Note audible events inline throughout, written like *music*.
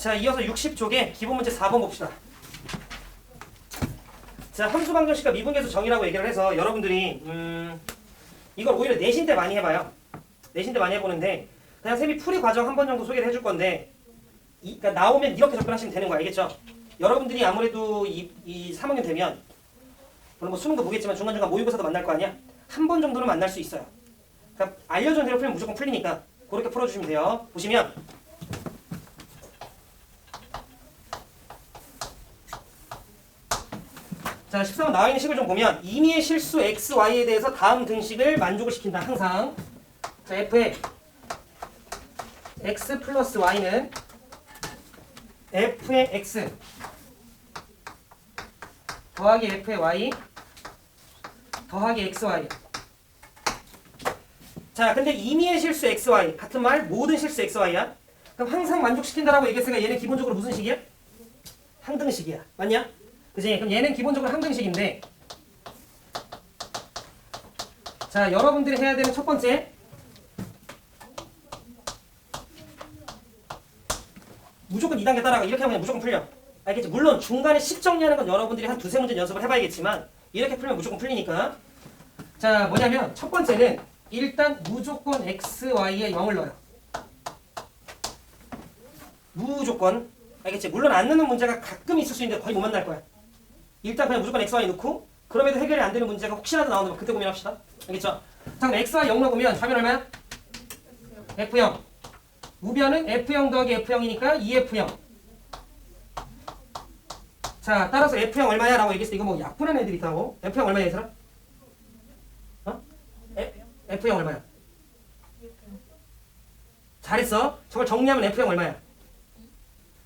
자, 이어서 60쪽에 기본 문제 4번 봅시다. 자, 함수 방정식과 미분계수 정의라고 얘기를 해서 여러분들이 음, 이걸 오히려 내신 때 많이 해봐요. 내신 때 많이 해보는데 그냥 쌤이 풀이 과정 한 번 정도 소개를 해줄 건데 이, 그러니까 나오면 이렇게 접근하시면 되는 거 알겠죠? 여러분들이 아무래도 이, 이 3학년 되면 물론 뭐 수능도 보겠지만 중간중간 모의고사도 만날 거 아니야? 한 번 정도는 만날 수 있어요. 그러니까 알려준 대로 풀면 무조건 풀리니까 그렇게 풀어주시면 돼요. 보시면 자 13번 나와 있는 식을 좀 보면 임의의 실수 x, y에 대해서 다음 등식을 만족을 시킨다 항상 자 f의 x 플러스 y는 f의 x 더하기 f의 y 더하기 xy 자 근데 임의의 실수 xy 같은 말 모든 실수 xy야 그럼 항상 만족시킨다라고 얘기했으니까 얘는 기본적으로 무슨 식이야? 항등식이야 맞냐? 그지? 그럼 얘는 기본적으로 항등식인데 자 여러분들이 해야 되는 첫 번째 무조건 2단계 따라가 이렇게 하면 무조건 풀려 알겠지? 물론 중간에 식 정리하는 건 여러분들이 한 두세 문제 연습을 해봐야겠지만 이렇게 풀면 무조건 풀리니까 자 뭐냐면 첫 번째는 일단 무조건 x, y에 0을 넣어요 무조건 알겠지? 물론 안 넣는 문제가 가끔 있을 수 있는데 거의 못 만날 거야 일단 그냥 무조건 x, y 넣고 그럼에도 해결이 안 되는 문제가 혹시라도 나오면 그때 고민합시다 알겠죠? 자 그럼 x, y 0 넣으면 답이 얼마야? f0 우변은 f0 더하기 f0이니까 2f0 자 따라서 f0 얼마야? 라고 얘기했을 때 이거 뭐 약분한 애들이 있다고 f0 얼마야 얘들아? 어? 에, f0 얼마야? 잘했어 저걸 정리하면 f0 얼마야?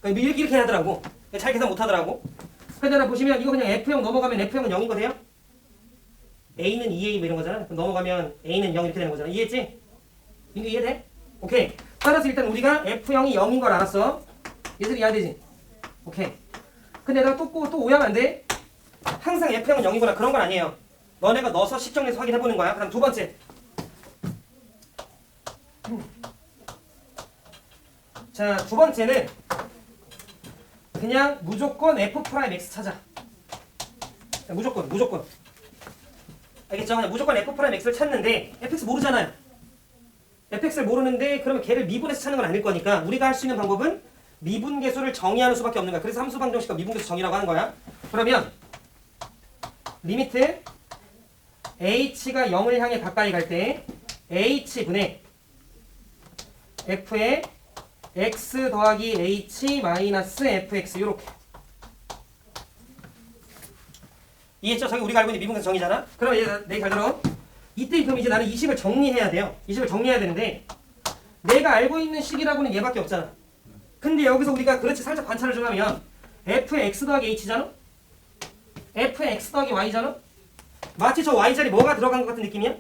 그러니까 이렇게 하더라고 잘 계산 못하더라고 그러잖아 보시면 이거 그냥 f0 넘어가면 f0은 0인 거 돼요? a는 2a 뭐 이런 거잖아 그럼 넘어가면 a는 0 이렇게 되는 거잖아 이해했지? 이거 이해돼? 오케이 따라서 일단 우리가 f0이 0인 걸 알았어 얘들이 이해되지? 오케이 근데 내가 또, 또, 또 오해하면 안 돼? 항상 F형은 0이구나 그런 건 아니에요. 너네가 넣어서 식정리해서 확인해보는 거야. 그다음 두 번째. 자, 두 번째는 그냥 무조건 F 프라임 X 찾아. 자, 무조건, 무조건. 알겠죠? 그냥 무조건 F 프라임 X를 찾는데 fx 모르잖아요. fx를 모르는데 그러면 걔를 미분해서 찾는 건 아닐 거니까 우리가 할 수 있는 방법은 미분계수를 정의하는 수밖에 없는 거야. 그래서 함수 방정식과 미분계수 정의라고 하는 거야. 그러면 리미트 h가 0을 향해 가까이 갈 때 h분의 f의 x 더하기 h 마이너스 fx 이렇게 이해했죠? 저기 우리가 알고 있는 미분계수 정의잖아. 그럼 얘 내잘 들어. 이때 그럼 이제 나는 이 식을 정리해야 돼요. 이 식을 정리해야 되는데 내가 알고 있는 식이라고는 얘밖에 없잖아. 근데 여기서 우리가 그렇지 살짝 관찰을 좀 하면 f의 x 더하기 h잖아? f의 x 더하기 y잖아? 마치 저 y 자리 뭐가 들어간 것 같은 느낌이야?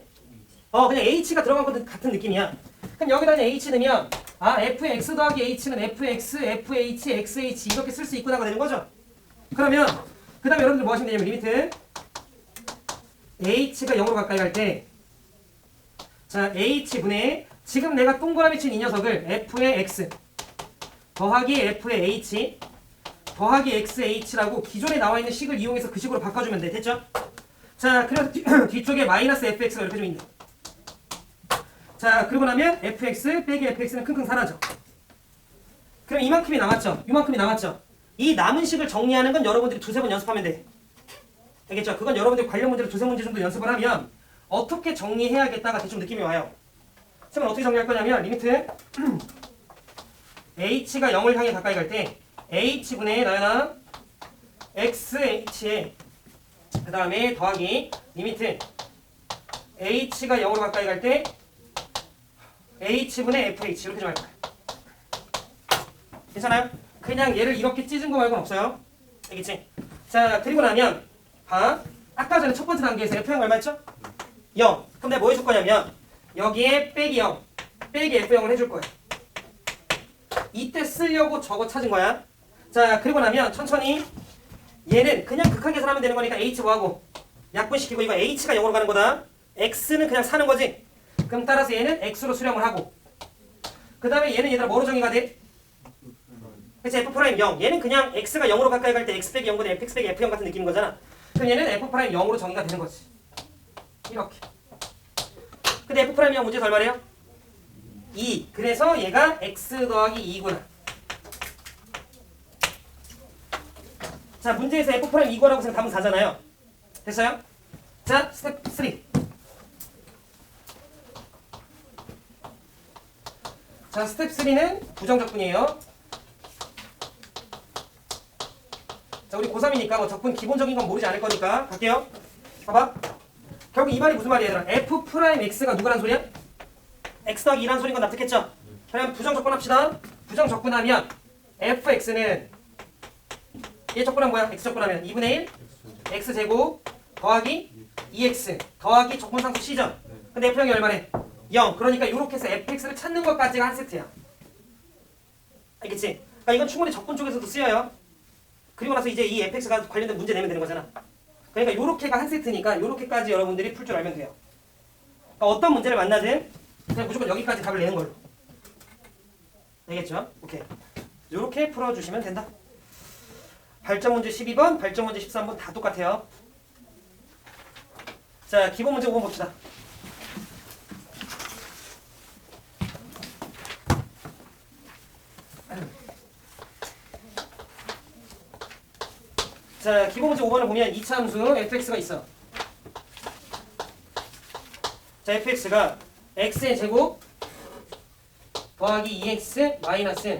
어 그냥 h가 들어간 것 같은 느낌이야 그럼 여기다 그냥 h 넣으면 아 f의 x 더하기 h는 fx, fh, xh 이렇게 쓸 수 있구나가 되는 거죠? 그러면 그 다음에 여러분들 뭐 하시면 되냐면 리미트 h가 0으로 가까이 갈 때 자 h분의 지금 내가 동그라미 친 이 녀석을 f의 x 더하기 f의 h 더하기 xh라고 기존에 나와 있는 식을 이용해서 그 식으로 바꿔주면 돼. 됐죠? 자, 그래서 뒤, *clears throat* 뒤쪽에 마이너스 fx가 이렇게 좀 있네. 자, 그러고 나면 fx 빼기 fx는 킁킁 사라져. 그럼 이만큼이 남았죠? 이만큼이 남았죠? 이 남은 식을 정리하는 건 여러분들이 두세 번 연습하면 돼. 알겠죠? 그건 여러분들이 관련 문제를 두세 문제 정도 연습을 하면 어떻게 정리해야겠다가 대충 느낌이 와요. 그러면 어떻게 정리할 거냐면 리미트 *clears throat* h가 0을 향해 가까이 갈 때 h분의 나연아 xh에 그 다음에 더하기 리미트 h가 0으로 가까이 갈 때 h분의 fh 이렇게 좀할 거야. 괜찮아요? 그냥 얘를 이렇게 찢은 거 말고는 없어요. 알겠지? 자 그리고 나면 봐 아까 전에 첫 번째 단계에서 f형 얼마였죠? 0 그럼 내가 뭐 해줄 거냐면 여기에 빼기 0 빼기 f0을 해줄 거야. 이때 쓰려고 저거 찾은 거야. 자, 그리고 나면 천천히 얘는 그냥 극한 계산하면 되는 거니까 h 뭐하고 약분시키고 이거 h가 0으로 가는 거다. x는 그냥 사는 거지. 그럼 따라서 얘는 x로 수렴을 하고 그 다음에 얘는 얘들아 뭐로 정의가 돼? 그래서 f 프라임 0. 얘는 그냥 x가 0으로 가까이 갈 때 x 빼기 0분의 fx 빼기 f0 같은 느낌인 거잖아. 그럼 얘는 f 프라임 0으로 정의가 되는 거지. 이렇게. 근데 f 프라임 0 문제 덜 말해요? 2. 그래서 얘가 x 더하기 2구나. 자, 문제에서 f 프라임 2구라고 생각 답은 4잖아요. 됐어요? 자, 스텝 3. 자, 스텝 3는 부정적분이에요. 자, 우리 고3이니까 뭐 적분 기본적인 건 모르지 않을 거니까 갈게요. 봐봐. 결국 이 말이 무슨 말이야, 얘들아? f 프라임 x가 누구란 소리야? x 더하기 2란 소리인 건 납득했죠? 그럼 부정적분 합시다. 부정적분하면 fx는 얘 적분하면 뭐야? x 적분하면 2분의 1 x 제곱 더하기 2x 더하기 적분상수 c죠? 근데 f형이 얼마래? 0. 그러니까 이렇게 해서 fx를 찾는 것까지가 한 세트야. 알겠지? 그러니까 이건 충분히 적분 쪽에서도 쓰여요. 그리고 나서 이제 이 fx가 관련된 문제 내면 되는 거잖아. 그러니까 요렇게가 한 세트니까 요렇게까지 여러분들이 풀 줄 알면 돼요. 그러니까 어떤 문제를 만나든 그냥 무조건 여기까지 답을 내는 걸로. 알겠죠? 오케이. 요렇게 풀어주시면 된다. 발전 문제 12번, 발전 문제 13번 다 똑같아요. 자, 기본 문제 5번 봅시다. 자, 기본 문제 5번을 보면 이차 함수 fx가 있어. 자, fx가 x의 제곱 더하기 2x 마이너스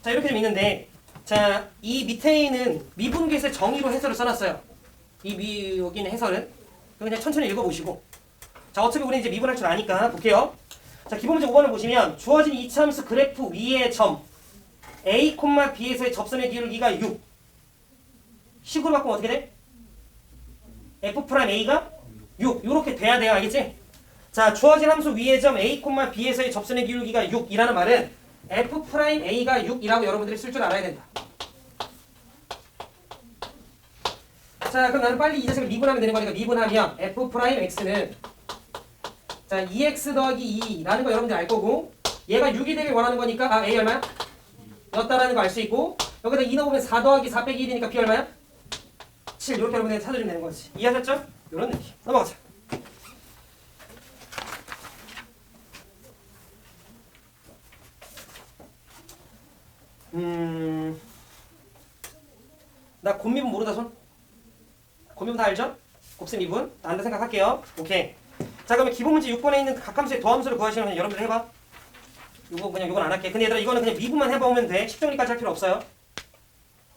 자, 이렇게 좀 있는데 자, 이 밑에 있는 미분계수의 정의로 해설을 써놨어요. 이 미, 여기 있는 해설은 그냥 천천히 읽어보시고 자, 어차피 우리 이제 미분할 줄 아니까 볼게요. 자, 기본 문제 5번을 보시면 주어진 이차 함수 그래프 위의 점 a, b에서의 접선의 기울기가 6 식으로 바꾸면 어떻게 돼? f 프라임 a가 6 이렇게 돼야 돼요 알겠지? 자 주어진 함수 위의 점 a, b에서의 접선의 기울기가 6이라는 말은 f 프라임 a가 6이라고 여러분들이 쓸 줄 알아야 된다. 자 그럼 나는 빨리 이 자식을 미분하면 되는 거니까 미분하면 f 프라임 x는 자 2x 더하기 2라는 거 여러분들 알 거고 얘가 6이 되길 원하는 거니까 아 a 얼마야? 였다라는 거 알 수 있고 여기다 2 넣으면 4 더하기 4 빼기 1이니까 b 얼마야? 7 이렇게 여러분들이 찾아주면 되는 거지. 이해하셨죠? 이런 느낌 넘어가자. 음... 나 곱미분 모르다 손? 곱미분 다 알죠? 곱셈 미분? 다 안다 생각할게요. 오케이. 자 그러면 기본 문제 6번에 있는 각함수의 더함수를 구하시면 그냥 여러분들 해봐. 이거 그냥 이건 안 할게. 근데 얘들아 이거는 그냥 미분만 해보면 돼. 식정리까지 할 필요 없어요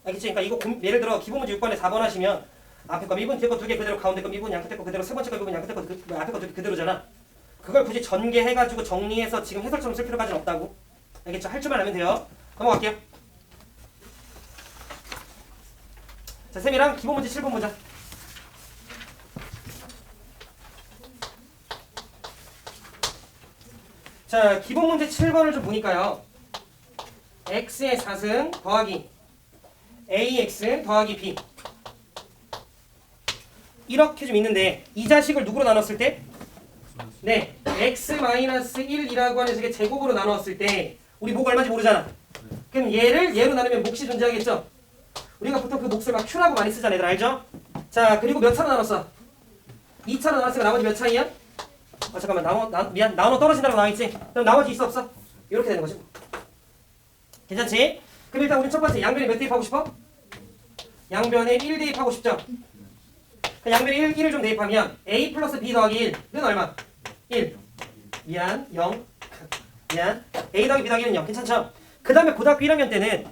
알겠지? 그러니까 이거 곰- 예를 들어 기본 문제 6번에 4번 하시면 앞에 거 미분 뒤에 거두개 그대로 가운데 거 미분 양끝에 거 그대로 세 번째 거 미분 양끝에 거 그, 앞에 거 그대로잖아. 그걸 굳이 전개해가지고 정리해서 지금 해설처럼 쓸 필요까지는 없다고. 알겠죠? 할 줄만 알면 돼요. 넘어갈게요. 자 쌤이랑 기본 문제 7번 보자. 자 기본 문제 7번을 좀 보니까요. X의 4승 더하기 ax 더하기 b 이렇게 좀 있는데 이 자식을 누구로 나눴을 때? 네 x 마이너스 1이라고 하는 식의 제곱으로 나누었을 때 우리 목 얼마인지 모르잖아 그럼 얘를 얘로 나누면 몫이 존재하겠죠 우리가 보통 그 몫을 막 q라고 많이 쓰잖아 얘들 알죠? 자 그리고 몇 차로 나눴어? 2차로 나눴으니까 나머지 몇 차이야? 아 잠깐만 나눠 나, 미안 나눠 떨어진다고 나와있지? 그럼 나머지 있어 없어? 이렇게 되는 거지 괜찮지? 그럼 일단 우리 첫 번째 양변에 몇 대입하고 싶어? 양변에 1 대입하고 싶죠? 그 양변에 1, 1을 좀 대입하면 a 플러스 b 더하기 1은 얼마? 1 미안 0 미안 a 더하기 b 더하기 1은 0 괜찮죠? 그 다음에 고등학교 1학년 때는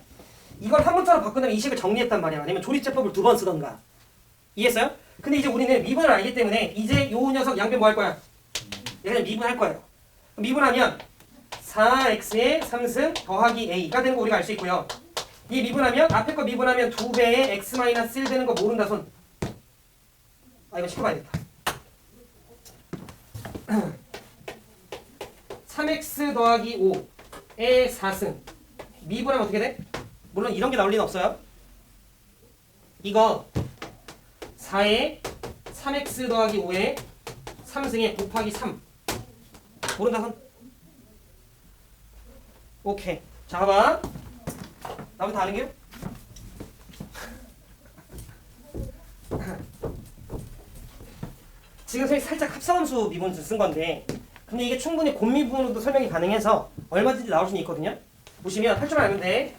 이걸 한 문자로 바꾼 다음에 이 식을 정리했단 말이야 아니면 조립제법을 두 번 쓰던가 이해했어요? 근데 이제 우리는 미분을 알기 때문에 이제 요 녀석 양변 뭐 할 거야? 얘 그냥 미분할 거예요 미분하면 4x의 3승 더하기 a가 되는 거 우리가 알 수 있고요. 이 미분하면 앞에 거 미분하면 2배의 x-1 되는 거 모른다 손. 아 이거 시켜봐야겠다. 3x *clears throat* 더하기 5의 4승 미분하면 어떻게 돼? 물론 이런 게 나올 리는 없어요. 이거 4의 3x 더하기 5의 3승에 곱하기 3 모른다 손. 오케이. 자, 봐봐. 나부터 아는 게요? *laughs* 지금 살짝 합성함수 미분 쓴 건데 근데 이게 충분히 곱미분으로도 설명이 가능해서 얼마든지 나올 수는 있거든요 보시면 할 줄 알면 돼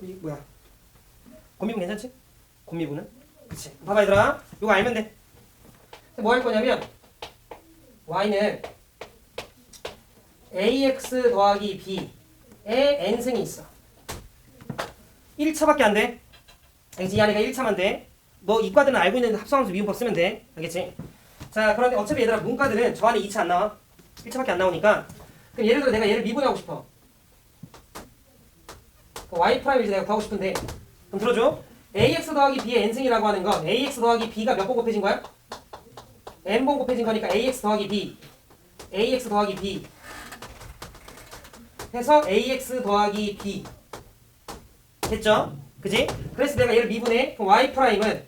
이, 뭐야 곱미분 괜찮지? 곱미분은? 그치 봐봐 얘들아 이거 알면 돼 뭐 할 거냐면 y는 ax 더하기 b의 n승이 있어 1차밖에 안 돼. 알겠지? 이 안에가 1차만 돼. 너 이과들은 알고 있는 합성함수 미분법 쓰면 돼. 알겠지? 자, 그런데 어차피 얘들아 문과들은 저 안에 2차 안 나와. 1차밖에 안 나오니까 그럼 예를 들어 내가 얘를 미분하고 싶어. 그 y 프라임을 이제 내가 구하고 싶은데 그럼 들어줘. ax 더하기 b의 n승이라고 하는 건 ax 더하기 b가 몇 번 곱해진 거야? n번 곱해진 거니까 ax 더하기 b ax 더하기 b 해서 ax 더하기 b 됐죠? 그지? 그래서 내가 얘를 미분해. 그럼 y 프라임은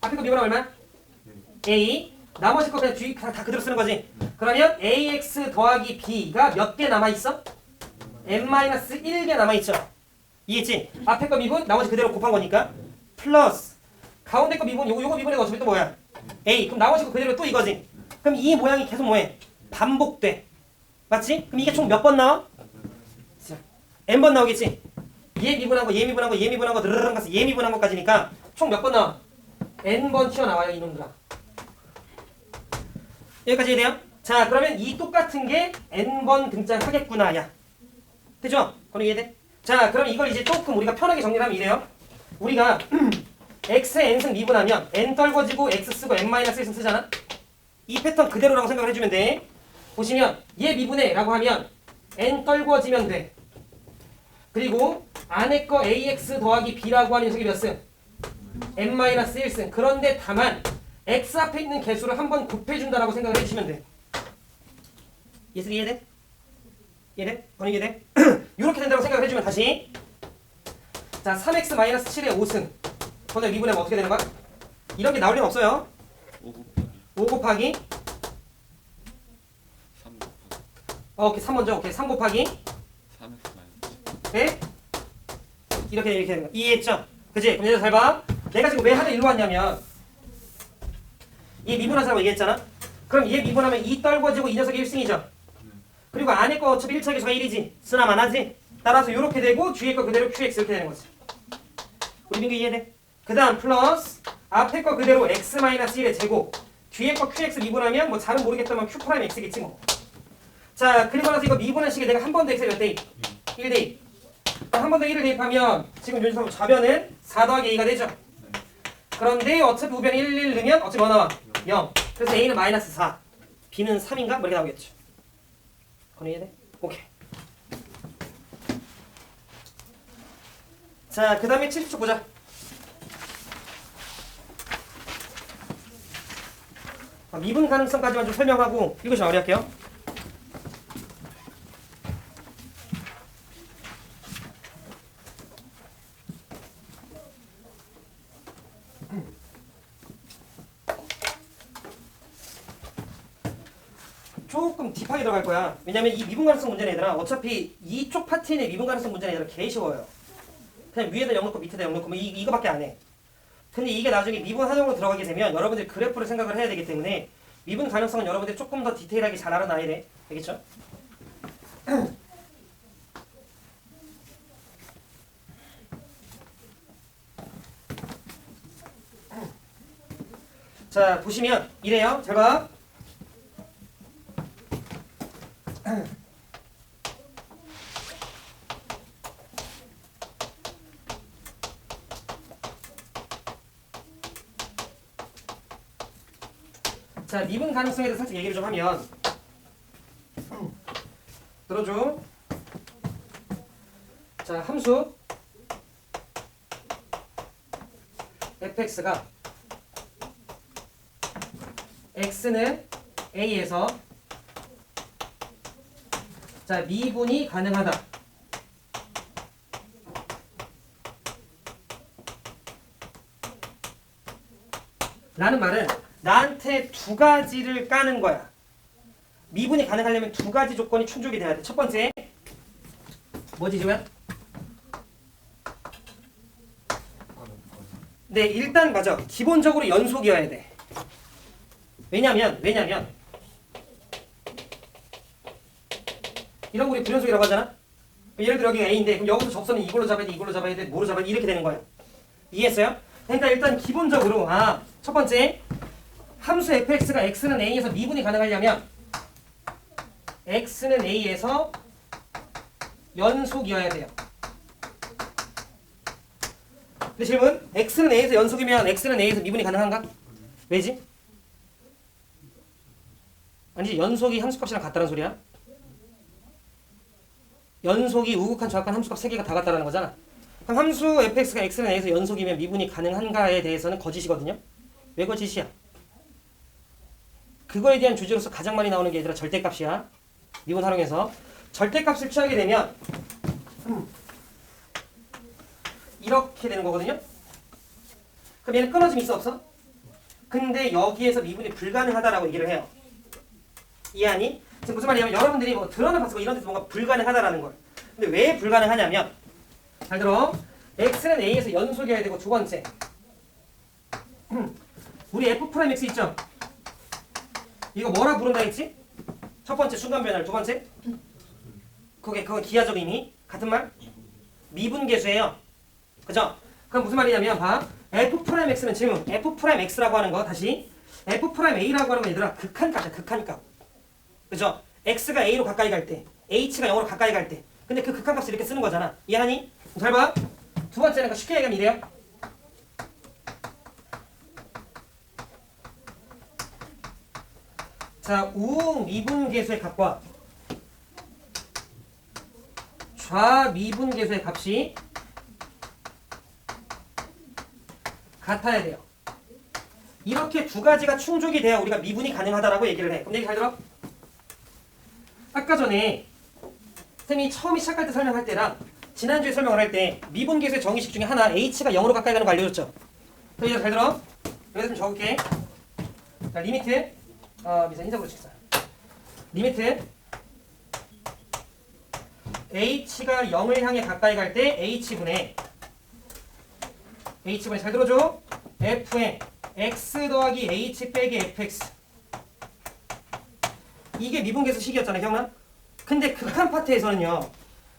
앞에 거 미분하면 얼마? a 나머지 거 그냥 뒤 다, 다 그대로 쓰는 거지. 그러면 ax 더하기 b가 몇 개 남아 있어? n-1개 남아 있죠. 이해했지? 앞에 거 미분 나머지 그대로 곱한 거니까 플러스 가운데 거 미분 요거 요거 미분해가 어차피 또 뭐야? a 그럼 나머지 거 그대로 또 이거지. 그럼 이 모양이 계속 뭐해? 반복돼. 맞지? 그럼 이게 총 몇 번 나와? N번 나오겠지? 얘 미분한 거, 얘 미분한 거, 얘 미분한 거, 드르르 가서 얘 미분한 것까지니까 총 몇 번 나와? n번 튀어나와요, 이놈들아. 여기까지 돼요? 자, 그러면 이 똑같은 게 n번 등장하겠구나, 야. 되죠? 그럼 이해돼? 자, 그럼 이걸 이제 조금 우리가 편하게 정리를 하면 이래요. 우리가 *clears throat* x의 n승 미분하면 n 떨궈지고 x 쓰고 n-1승 쓰잖아? 이 패턴 그대로라고 생각을 해주면 돼. 보시면 얘 미분해 라고 하면 n 떨궈지면 돼. 그리고 안에 거 ax 더하기 b라고 하는 녀석이 몇 승? n-1승. 그런데 다만 x 앞에 있는 개수를 한번 곱해준다라고 생각을 해주시면 돼. 예슬 이해돼? 이해돼? 언니 이해돼? *clears throat* 이렇게 된다고 생각을 해주면 다시 자 3x-7의 5승 그걸 미분하면 어떻게 되는 거야? 이런 게 나올 리는 없어요. 5 곱하기 5 곱하기 3 곱하기 어, 오케이 3 먼저 오케이 3 곱하기 3x 마이너스 네? 이렇게 이렇게 되는 거 이해했죠? 그지? 그럼 얘들 잘 봐. 내가 지금 왜 하늘 일로 왔냐면 얘 미분하자고 얘기했잖아. 그럼 얘 미분하면 이 떨궈지고 이 녀석이 1승이죠. 그리고 안에 거 어차피 1차 계수가 1이지. 쓰나만 하지. 따라서 이렇게 되고 뒤에 거 그대로 QX 이렇게 되는 거지. 우리 민규 이해돼? 그 다음 플러스 앞에 거 그대로 X-1의 제곱 뒤에 거 QX 미분하면 뭐 잘은 모르겠다만 Q 프라임 X겠지 뭐. 자 그리고 나서 이거 미분한 식에 내가 한 번 더 X를 몇 대? 1대 2. 한 번 더 1을 대입하면 지금 윤서 좌변은 4 더하기 A가 되죠. 그런데 어차피 우변 1, 1 넣으면 어차피 뭐 나와? 0. 그래서 A는 마이너스 4. B는 3인가? 뭐 이렇게 나오겠죠. 그건 이해돼? 오케이. 자, 그 다음에 70초 보자. 아, 미분 가능성까지만 좀 설명하고 이것이 마무리할게요. 조금 딥하게 들어갈 거야. 왜냐면 이 미분 가능성 문제는 얘들아 어차피 이쪽 파트의 미분 가능성 문제는 얘들아 개 쉬워요. 그냥 위에다 0 넣고 밑에다 0 넣고 뭐 이, 이거밖에 안 해. 근데 이게 나중에 미분 한정으로 들어가게 되면 여러분들이 그래프를 생각을 해야 되기 때문에 미분 가능성은 여러분들이 조금 더 디테일하게 잘 알아놔야 돼. 알겠죠? *clears throat* 자, 보시면 이래요. 잘 봐. 가능성에 대해서 살짝 얘기를 좀 하면 들어줘. 자, 함수 fx가 x는 a에서 자, 미분이 가능하다. 라는 말은 나한테 두 가지를 까는 거야. 미분이 가능하려면 두 가지 조건이 충족이 돼야 돼. 첫 번째 뭐지 지금? 네 일단 맞아. 기본적으로 연속이어야 돼. 왜냐면 왜냐면 이런 거 우리 불연속이라고 하잖아. 예를 들어 여기가 A인데 그럼 여기서 접선은 이걸로 잡아야 돼, 이걸로 잡아야 돼, 뭐로 잡아야 돼 이렇게 되는 거야. 이해했어요? 그러니까 일단 기본적으로 아 첫 번째 함수 fx가 x는 a에서 미분이 가능하려면 x는 a에서 연속이어야 돼요. 근데 질문 x는 a에서 연속이면 x는 a에서 미분이 가능한가? 왜지? 아니지 연속이 함수값이랑 같다는 소리야? 연속이 우극한 좌극한 함수값 세 개가 다 같다는 거잖아. 그럼 함수 fx가 x는 a에서 연속이면 미분이 가능한가에 대해서는 거짓이거든요. 왜 거짓이야? 그거에 대한 주제로서 가장 많이 나오는 게 얘들아 절대값이야. 미분 활용해서 절대값을 취하게 되면 음, 이렇게 되는 거거든요. 그럼 얘는 끊어짐 있어 없어? 근데 여기에서 미분이 불가능하다라고 얘기를 해요. 이해하니? 지금 무슨 말이냐면 여러분들이 뭐 드러나 거 이런 데서 뭔가 불가능하다라는 걸. 근데 왜 불가능하냐면 잘 들어. x는 a에서 연속이어야 되고 두 번째. 음, 우리 f 프라임 x 있죠? 이거 뭐라 부른다 했지? 첫 번째 순간 변화를 두 번째 그게 그건 기하적 의미 같은 말 미분계수예요. 그죠? 그럼 무슨 말이냐면 봐 f 프라임 x는 질문 f 프라임 x라고 하는 거 다시 f 프라임 a라고 하는 건 얘들아 극한값이야 극한값. 그죠? x가 a로 가까이 갈 때 h가 0으로 가까이 갈 때 근데 그 극한값을 이렇게 쓰는 거잖아. 이해하니? 잘 봐. 두 번째는 쉽게 얘기하면 이래요. 자, 우응 미분계수의 값과 좌 미분계수의 값이 같아야 돼요. 이렇게 두 가지가 충족이 돼야 우리가 미분이 가능하다라고 얘기를 해. 그럼 얘기 잘 들어? 아까 전에 쌤이 처음에 시작할 때 설명할 때랑 지난주에 설명을 할 때 미분계수의 정의식 중에 하나 h가 0으로 가까이 가는 거 알려줬죠? 그럼 이거 잘 들어? 여기다 좀 적을게. 자, 리미트 어, 미사 인사으로 칠사. 리미트 h가 0을 향해 가까이 갈 때 h분의 h분의 잘 들어줘 f의 x 더하기 h 빼기 fx 이게 미분계수 식이었잖아 기억나? 근데 극한 파트에서는요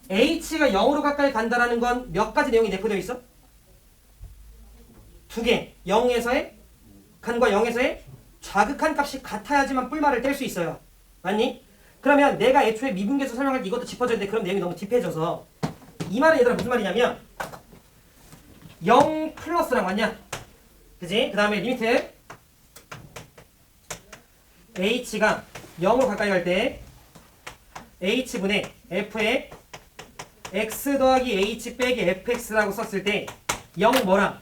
h가 0으로 가까이 간다라는 건 몇 가지 내용이 내포되어 있어? 두개 0에서의 간과 0에서의 좌극한 값이 같아야지만 뿔말을 뗄 수 있어요. 맞니? 그러면 내가 애초에 미분계수 설명할 때 이것도 짚어줘야 돼. 그럼 내용이 너무 딥해져서 이 말은 얘들아 무슨 말이냐면 0 플러스랑 맞냐? 그지? 그 다음에 리미트 h가 0으로 가까이 갈 때 h분의 f의 x 더하기 h 빼기 fx라고 썼을 때 0 뭐랑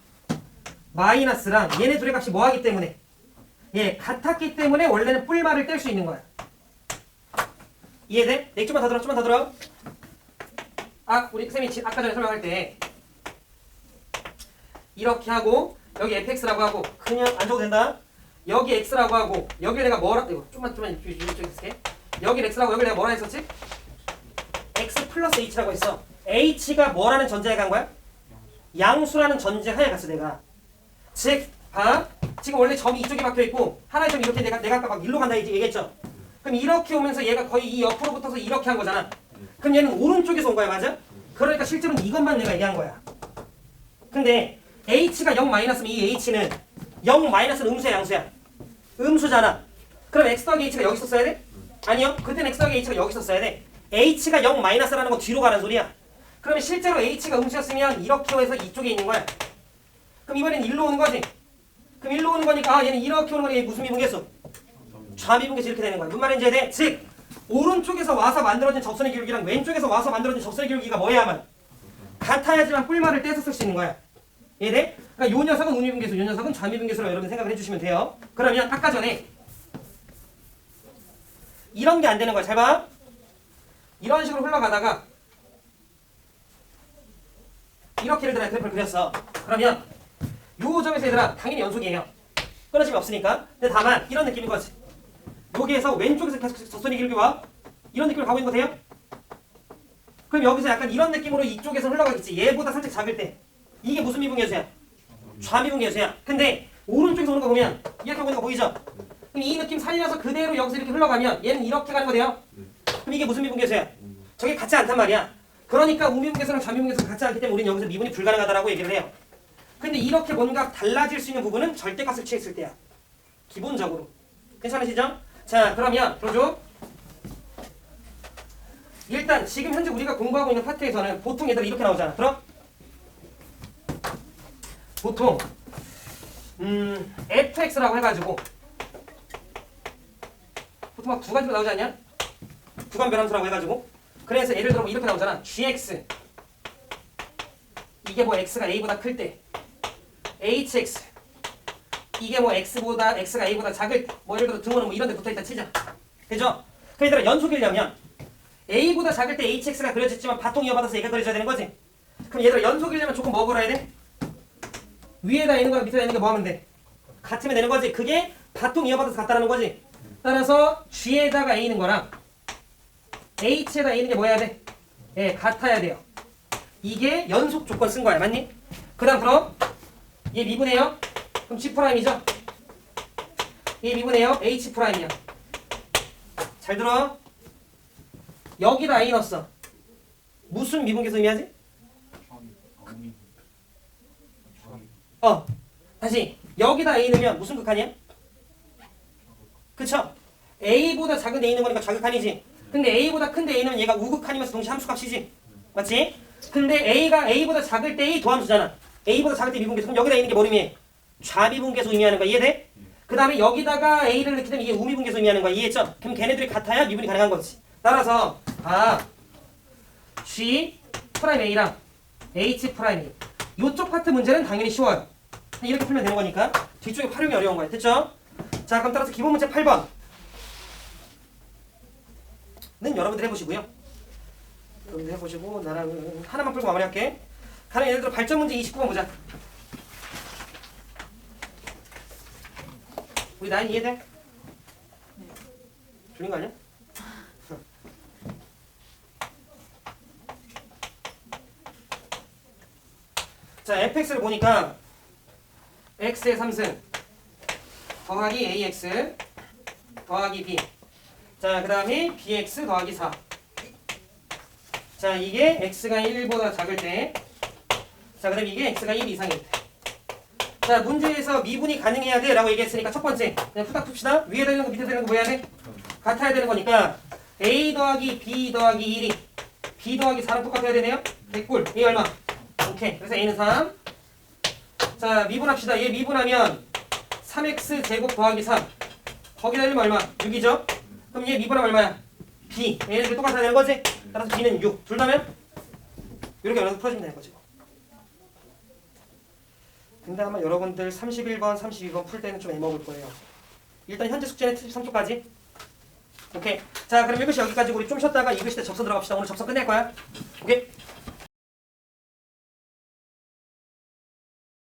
마이너스랑 얘네 둘의 값이 뭐하기 때문에 예, 같았기 때문에 원래는 뿔말을 뗄 수 있는 거야. 이해돼? 네, 좀만 더 들어, 좀만 더 들어. 아, 우리 쌤이 지- 아까 전에 설명할 때 이렇게 하고 여기 fx라고 하고 그냥 안 줘도 된다. 여기 x라고 하고 여기 내가 뭐라 이거 좀만 좀만 이쪽에 있을게. 여기 x라고 여기 내가 뭐라 했었지? x 플러스 h라고 했어. h가 뭐라는 전제에 간 거야? 양수라는 전제 하에 갔어 내가. 즉, 봐. 지금 원래 점이 이쪽에 박혀 있고 하나의 점이 이렇게 내가 내가 아까 막 일로 간다 이제 얘기했죠. 그럼 이렇게 오면서 얘가 거의 이 옆으로 붙어서 이렇게 한 거잖아. 그럼 얘는 오른쪽에서 온 거야, 맞아? 그러니까 실제로는 이것만 내가 얘기한 거야. 근데 h가 0 마이너스면 이 h는 0 마이너스는 음수야, 양수야. 음수잖아. 그럼 x 더하기 h가 여기 있었어야 돼? 아니요. 그땐 x 더하기 h가 여기 있었어야 돼. h가 0 마이너스라는 건 뒤로 가는 소리야. 그러면 실제로 h가 음수였으면 이렇게 해서 이쪽에 있는 거야. 그럼 이번엔 일로 오는 거지. 그럼 일로 오는 거니까 아, 얘는 이렇게 오는 거니 무슨 미분계수? 좌미분계수 이렇게 되는 거야. 무슨 말인지 이해돼? 즉 오른쪽에서 와서 만들어진 접선의 기울기랑 왼쪽에서 와서 만들어진 접선의 기울기가 뭐야만 같아야지만 뿔말을 떼서 쓸 수 있는 거야. 이해돼? 그러니까 요 녀석은 우미분계수, 요 녀석은 좌미분계수라고 여러분 생각을 해주시면 돼요. 그러면 아까 전에 이런 게 안 되는 거야. 잘 봐. 이런 식으로 흘러가다가 이렇게 예를 들어 그래프를 그렸어. 그러면 요 점에서 얘들아 당연히 연속이에요. 끊어짐이 없으니까. 근데 다만 이런 느낌인 거지. 여기에서 왼쪽에서 계속 접선이 길게 와. 이런 느낌을 가고 있는 거 돼요? 그럼 여기서 약간 이런 느낌으로 이쪽에서 흘러가겠지. 얘보다 살짝 작을 때. 이게 무슨 미분 계수야? 좌미분 계수야. 근데 오른쪽에서 오는 거 보면 이렇게 오는 거 보이죠? 그럼 이 느낌 살려서 그대로 여기서 이렇게 흘러가면 얘는 이렇게 가는 거 돼요? 그럼 이게 무슨 미분 계수야? 저게 같지 않단 말이야. 그러니까 우미분 계수랑 좌미분 계수가 같지 않기 때문에 우리는 여기서 미분이 불가능하다라고 얘기를 해요. 근데 이렇게 뭔가 달라질 수 있는 부분은 절대값을 취했을 때야. 기본적으로. 괜찮으시죠? 자, 그러면 들어줘. 일단 지금 현재 우리가 공부하고 있는 파트에서는 보통 얘들 이렇게 나오잖아. 들어? 보통 음, fx라고 해가지고 보통 막 두 가지로 나오지 않냐? 구간 변함수라고 해가지고 그래서 예를 들어 뭐 이렇게 나오잖아. gx 이게 뭐 x가 a보다 클 때 hx 이게 뭐 x보다 x가 a보다 작을 때, 뭐 예를 들어 등호는 뭐 이런 데 붙어 있다 치자. 그죠? 그 얘들아 연속이려면 a보다 작을 때 hx가 그려졌지만 바통 이어받아서 얘가 그려져야 되는 거지. 그럼 얘들아 연속이려면 조금 뭐 걸어야 돼? 위에다 있는 거랑 밑에다 있는 게 뭐 하면 돼? 같으면 되는 거지. 그게 바통 이어받아서 같다라는 거지. 따라서 g에다가 a 있는 거랑 h에다 a 있는 게뭐 해야 돼? 예, 같아야 돼요. 이게 연속 조건 쓴 거야. 맞니? 그다음 그럼 얘 미분해요? 그럼 G 프라임이죠? 얘 미분해요? H 프라임이야. 잘 들어. 여기다 A 넣었어. 무슨 미분계수 의미하지? 어. 다시 여기다 A 넣으면 무슨 극한이야? 그쵸? A보다 작은 A 있는 거니까 좌극한이지. 근데 A보다 큰데 A 는 얘가 우극한이면서 동시에 함수값이지. 맞지? 근데 A가 A보다 작을 때 A 도함수잖아. A보다 작을 때 미분계수. 그럼 여기다 있는 게 뭘 의미해? 좌미분계수 의미하는 거야. 이해돼? 그 다음에 여기다가 A를 넣게 되면 이게 우미분계수 의미하는 거야. 이해했죠? 그럼 걔네들이 같아야 미분이 가능한 거지. 따라서 아 G 프라임 A랑 H 프라임 A 요쪽 파트 문제는 당연히 쉬워요. 이렇게 풀면 되는 거니까 뒤쪽에 활용이 어려운 거야. 됐죠? 자 그럼 따라서 기본 문제 8번 는 여러분들 해보시고요. 여러분들 해보시고 나랑 하나만 풀고 마무리할게. 가령 예를 들어 발전 문제 29번 보자. 우리 나인 이해돼? 줄린 거 아니야? *laughs* 자, fx를 보니까 x의 3승 더하기 ax 더하기 b 자, 그 다음에 bx 더하기 4 자, 이게 x가 1보다 작을 때 자, 그 다음에 이게 x가 1 이상일 때 자, 문제에서 미분이 가능해야 돼 라고 얘기했으니까 첫 번째 그냥 후딱 풉시다 위에 되는 거 밑에 되는 거 뭐 해야 돼? 같아야 되는 거니까 a 더하기 b 더하기 1이 b 더하기 4랑 똑같아야 되네요? 100꿀 a 얼마? 오케이 그래서 a는 3 자 미분합시다 얘 미분하면 3x 제곱 더하기 3 거기다 1면 얼마? 6이죠? 그럼 얘 미분하면 얼마야? b 얘네들 똑같아야 되는 거지? 따라서 b는 6 둘 다면? 이렇게 연락서 풀어주면 되는 거지 근데 아마 여러분들 31번, 32번 풀 때는 좀 애먹을 거예요. 일단 현재 숙제는 73초까지. 오케이. 자 그럼 1글씨 여기까지 우리 좀 쉬었다가 2글씨 때 접수 들어갑시다. 오늘 접수 끝낼 거야. 오케이